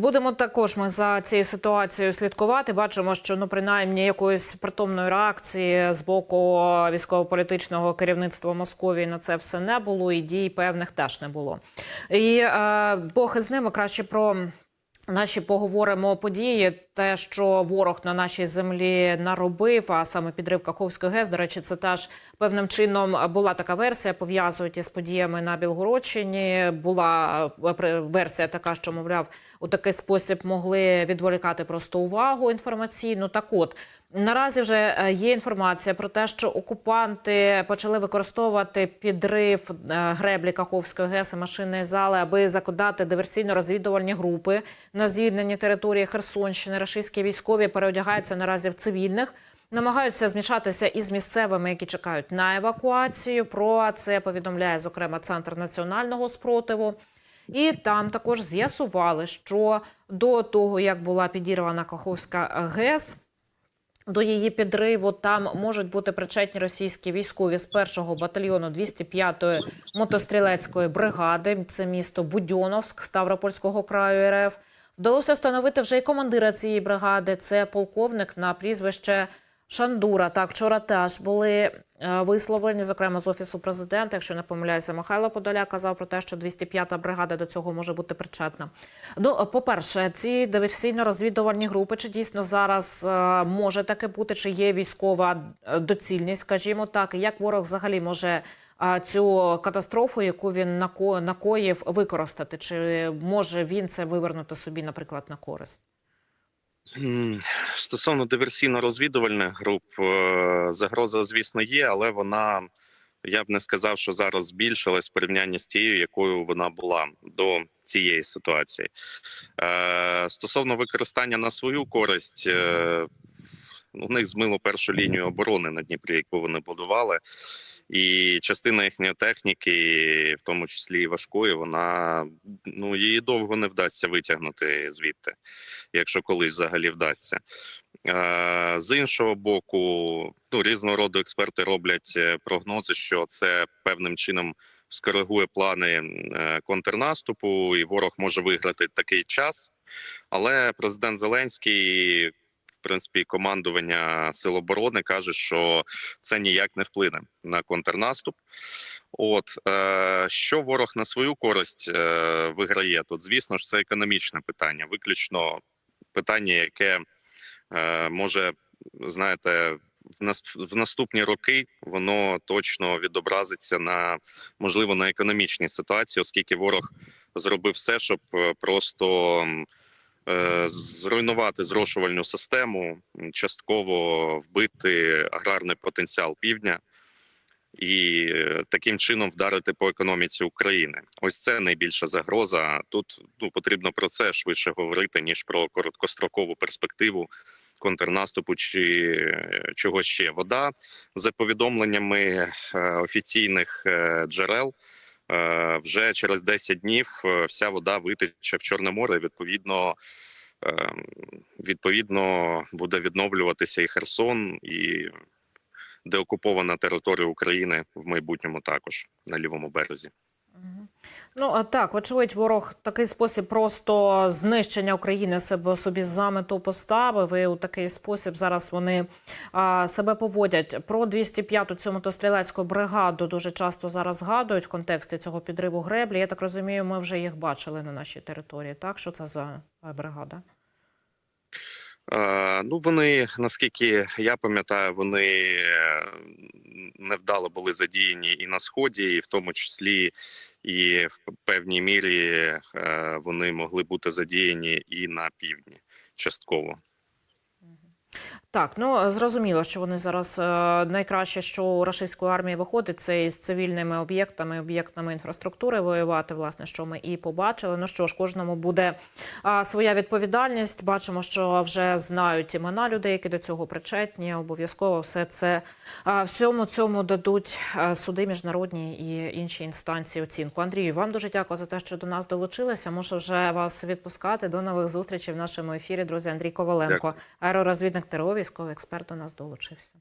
Будемо також ми за цією ситуацією слідкувати. Бачимо, що ну принаймні якоїсь притомної реакції з боку військово-політичного керівництва Московії на це все не було, і дій певних теж не було. І е, Бог із ними краще про. Наші поговоримо події, те, що ворог на нашій землі наробив, а саме підрив Каховської ГЕС. До речі, це теж певним чином була така версія. Пов'язують із подіями на Білгородщині. Була е, версія така, що мовляв, у такий спосіб могли відволікати просто увагу інформаційну. Так, от наразі вже е, є інформація про те, що окупанти почали використовувати підрив е, греблі Каховської ГЕС і машинної зали, аби закладати диверсійно-розвідувальні групи на звільненні території Херсонщини. Рашистські військові переодягаються наразі в цивільних. Намагаються змішатися із місцевими, які чекають на евакуацію. Про це повідомляє зокрема центр національного спротиву. І там також з'ясували, що до того як була підірвана Каховська ГЕС. До її підриву там можуть бути причетні російські військові з першого батальйону 205-ї мотострілецької бригади. Це місто Будьоновськ Ставропольського краю РФ. Вдалося встановити вже й командира цієї бригади. Це полковник на прізвище Шандура. Так, вчора теж були висловлені, зокрема з офісу президента. Якщо не помиляюся, Михайло Подоляк казав про те, що 205-та бригада до цього може бути причетна. Ну, по-перше, ці диверсійно-розвідувальні групи чи дійсно зараз е, може таке бути, чи є військова е, доцільність, скажімо так, і як ворог взагалі може е, цю катастрофу, яку він нако- накоїв, використати? Чи може він це вивернути собі, наприклад, на користь? Стосовно диверсійно-розвідувальних груп, е, загроза, звісно, є, але вона я б не сказав, що зараз збільшилась в порівнянні з тією, якою вона була до цієї ситуації. Е, Стосовно використання на свою користь, е, у них змило першу лінію оборони на Дніпрі, яку вони будували. І частина їхньої техніки, в тому числі і важкої, вона ну її довго не вдасться витягнути звідти, якщо колись взагалі вдасться. Е, З іншого боку, ну різного роду експерти роблять е, прогнози, що це певним чином скоригує плани е, контрнаступу, і ворог може виграти такий час. Але президент Зеленський, принципі, командування Сил оборони каже, що це ніяк не вплине на контрнаступ. От е, що ворог на свою користь е, виграє тут, звісно ж, це економічне питання, виключно питання, яке е, може, знаєте, в нас в наступні роки воно точно відобразиться на можливо на економічній ситуації, оскільки ворог зробив все, щоб е, просто зруйнувати зрошувальну систему, частково вбити аграрний потенціал півдня. І е, таким чином вдарити по економіці України. Ось це найбільша загроза. Тут ну потрібно про це швидше говорити ніж про короткострокову перспективу контрнаступу чи е, чого ще. Вода за повідомленнями е, офіційних е, джерел. Е, Вже через 10 днів е, вся вода витече в Чорне море. Відповідно, е, відповідно буде відновлюватися і Херсон, і деокупована територія України в майбутньому також на лівому березі. Ну а так, вочевидь, ворог такий спосіб просто знищення України себе собі за мету поставив. І у такий спосіб зараз вони а, себе поводять. Про 205-ту цю мотострілецьку бригаду дуже часто зараз згадують в контексті цього підриву греблі. Я так розумію, ми вже їх бачили на нашій території. Так, що це за е, бригада? Е, ну вони наскільки я пам'ятаю, вони е, невдало були задіяні і на сході, і в тому числі і в певній мірі е, вони могли бути задіяні і на півдні частково. Так, ну зрозуміло, що вони зараз е, найкраще, що у рашистської армії виходить, це із цивільними об'єктами, об'єктами інфраструктури воювати, власне, що ми і побачили. Ну що ж, кожному буде а, своя відповідальність. Бачимо, що вже знають імена людей, які до цього причетні. Обов'язково все це а, всьому цьому дадуть суди міжнародні і інші інстанції оцінку. Андрію, вам дуже дякую за те, що до нас долучилися. Можу вже вас відпускати. До нових зустрічей в нашому ефірі. Друзі, Андрій Коваленко, аеророзвідник ТРО, військовий експерт до нас долучився.